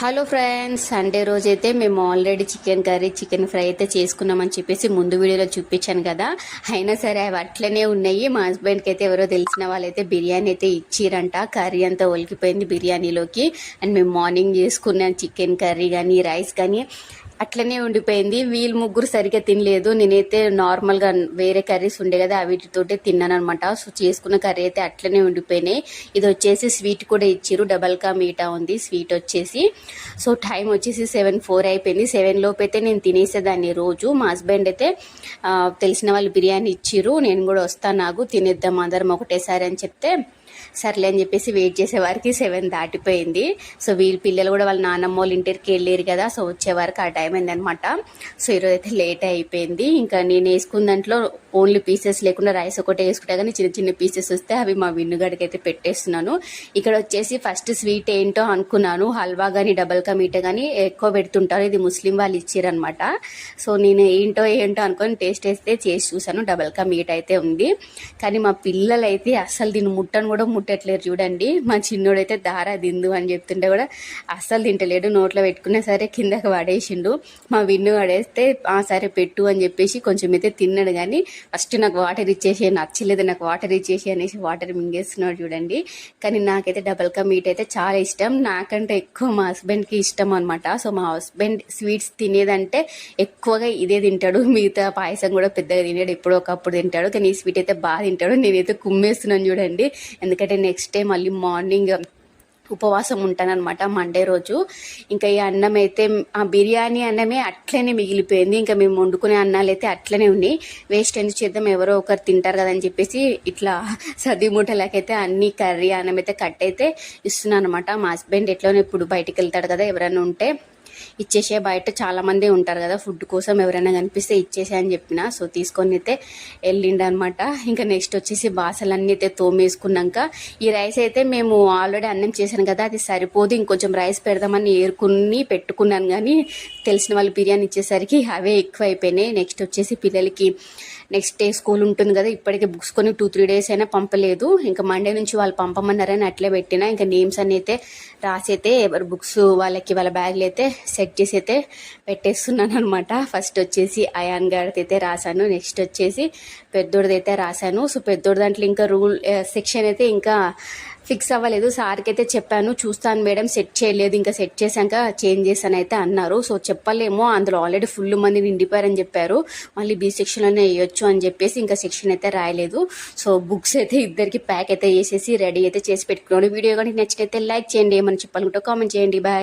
Hello friends Sunday రోజు అయితే మేము already chicken curry chicken fry అయితే చేసుకున్నామని చెప్పేసి ముందు వీడియోలో చూపించాను కదా. అయినా సరే అవి అట్లనే ఉన్నాయి. మా హస్బెండ్కి అయితే ఎవరో తెలిసిన వాళ్ళైతే బిర్యానీ అయితే ఇచ్చిరంట. కర్రీ అంతా ఒలికిపోయింది బిర్యానీలోకి. అండ్ మేము మార్నింగ్ చేసుకున్న చికెన్ కర్రీ కానీ రైస్ కానీ అట్లనే ఉండిపోయింది. వీళ్ళు ముగ్గురు సరిగ్గా తినలేదు. నేనైతే నార్మల్గా వేరే కర్రీస్ ఉండే కదా వీటితోటే తిన్నాను అనమాట సో చేసుకున్న కర్రీ అయితే అట్లనే ఉండిపోయినాయి. ఇది వచ్చేసి స్వీట్ కూడా ఇచ్చిర్రు. డబల్ కా మీటా ఉంది. స్వీట్ వచ్చేసి. సో టైం వచ్చేసి సెవెన్ ఫోర్ అయిపోయింది. సెవెన్ లోపు అయితే నేను తినేసేదాన్ని రోజు. మా హస్బెండ్ అయితే తెలిసిన వాళ్ళు బిర్యానీ ఇచ్చిర్రు. నేను కూడా వస్తాను నాకు తినేద్దాం అందరం ఒకటేసారి అని చెప్తే సర్లే అని చెప్పేసి వెయిట్ చేసేవారికి సెవెన్ దాటిపోయింది. సో వీళ్ళ పిల్లలు కూడా వాళ్ళ నాన్నమ్మ వాళ్ళ ఇంటికి వెళ్ళారు కదా. సో వచ్చే ఆ టైం అయిందనమాట సో ఈరోజు అయితే లేట్ అయిపోయింది. ఇంకా నేను వేసుకున్న దాంట్లో ఓన్లీ పీసెస్ లేకుండా రైస్ ఒకటే వేసుకుంటా కానీ చిన్న చిన్న పీసెస్ వస్తే అవి మా విన్నుగడికి అయితే పెట్టేస్తున్నాను. ఇక్కడ వచ్చేసి ఫస్ట్ స్వీట్ ఏంటో అనుకున్నాను. హల్వా కానీ డబల్ కా మీట కానీ ఎక్కువ పెడుతుంటారు. ఇది ముస్లిం వాళ్ళు ఇచ్చారనమాట సో నేను ఏంటో ఏంటో అనుకొని టేస్ట్ వేస్తే చేసి చూసాను డబల్ కా మీట్ అయితే ఉంది. కానీ మా పిల్లలు అయితే అస్సలు దీన్ని ముట్టను కూడా ముట్టట్లేరు చూడండి. మా చిన్నోడైతే దారా దిందు అని చెప్తుంటే కూడా అస్సలు తింటలేడు. నోట్లో పెట్టుకున్నా సరే కిందకి పడేసిండు మా విన్ను పడేస్తే ఆ సరే పెట్టు అని చెప్పేసి కొంచెం అయితే తిన్నాడు. కానీ ఫస్ట్ నాకు వాటర్ ఇచ్చేసి నచ్చలేదు నాకు వాటర్ ఇచ్చేసి అనేసి వాటర్ మింగేస్తున్నాడు చూడండి. కానీ నాకైతే డబల్ కా మీట్ అయితే చాలా ఇష్టం. నాకంటే ఎక్కువ మా హస్బెండ్కి ఇష్టం అనమాట సో మా హస్బెండ్ స్వీట్స్ తినేదంటే ఎక్కువగా ఇదే తింటాడు. మిగతా పాయసం కూడా పెద్దగా తినేడు. ఎప్పుడో ఒకప్పుడు తింటాడు. కానీ ఈ స్వీట్ అయితే బాగా తింటాడు. నేనైతే కుమ్మేస్తున్నాను చూడండి. ఎందుకంటే నెక్స్ట్ డే మళ్ళీ మార్నింగ్ ఉపవాసం ఉంటానన్నమాట మండే రోజు. ఇంకా ఈ అన్నం అయితే ఆ బిర్యానీ అన్నమే అట్లనే మిగిలిపోయింది. ఇంకా మేము వండుకునే అన్నాలు అయితే అట్లనే ఉన్నాయి. వేస్ట్ ఎందుకు చేద్దాం? ఎవరో ఒకరు తింటారు కదా అని చెప్పేసి ఇట్లా సది మూటలకైతే అన్ని కర్రీ అన్నం అయితే కట్ అయితే ఇస్తున్నాను అనమాట మా హస్బెండ్ ఎట్లనో ఇప్పుడు బయటికి వెళ్తాడు కదా ఎవరైనా ఉంటే. ఇచ్చేసే బయట చాలామంది ఉంటారు కదా ఫుడ్ కోసం ఎవరైనా కనిపిస్తే ఇచ్చేసే అని చెప్పిన. సో తీసుకొని అయితే వెళ్ళిండు అనమాట ఇంకా నెక్స్ట్ వచ్చేసి బాసలన్నీ అయితే తోమేసుకున్నాక ఈ రైస్ అయితే మేము ఆల్రెడీ అన్నం చేశాను కదా అది సరిపోదు ఇంకొంచెం రైస్ పెడదామని ఏరుకుని పెట్టుకున్నాను కానీ తెలిసిన వాళ్ళు బిర్యానీ ఇచ్చేసరికి అవే ఎక్కువ అయిపోయినాయి నెక్స్ట్ వచ్చేసి పిల్లలకి నెక్స్ట్ డే స్కూల్ ఉంటుంది కదా ఇప్పటికే బుక్స్ కొని టూ త్రీ డేస్ అయినా పంపలేదు. ఇంకా మండే నుంచి వాళ్ళు పంపమన్నారని అట్లే పెట్టినా. ఇంకా నేమ్స్ అని అయితే రాసి అయితే ఎవరి బుక్స్ వాళ్ళకి వాళ్ళ బ్యాగ్లు అయితే సెట్ చేసి అయితే పెట్టేస్తున్నాను అనమాట ఫస్ట్ వచ్చేసి అయాన్ గారిది అయితే రాశాను. నెక్స్ట్ వచ్చేసి పెద్దోడిది అయితే రాశాను. సో పెద్దోడి దాంట్లో ఇంకా రూల్ సెక్షన్ అయితే ఇంకా ఫిక్స్ అవ్వలేదు. సార్కి అయితే చెప్పాను చూస్తాను మేడం సెట్ చేయలేదు. ఇంకా సెట్ చేశాక చేంజ్ చేశాను అయితే అన్నారు. సో చెప్పలేమో. అందులో ఆల్రెడీ ఫుల్ మంది నిండిపోయారని చెప్పారు. మళ్ళీ బి సెక్షన్లోనే వేయొచ్చు అని చెప్పేసి ఇంకా సెక్షన్ అయితే రాయలేదు. సో బుక్స్ అయితే ఇద్దరికి ప్యాక్ అయితే చేసేసి రెడీ అయితే చేసి పెట్టుకున్నాను. వీడియో కానీ నచ్చినైతే లైక్ చేయండి. ఏమని చెప్పాలనుకుంటే కామెంట్ చేయండి. బాయ్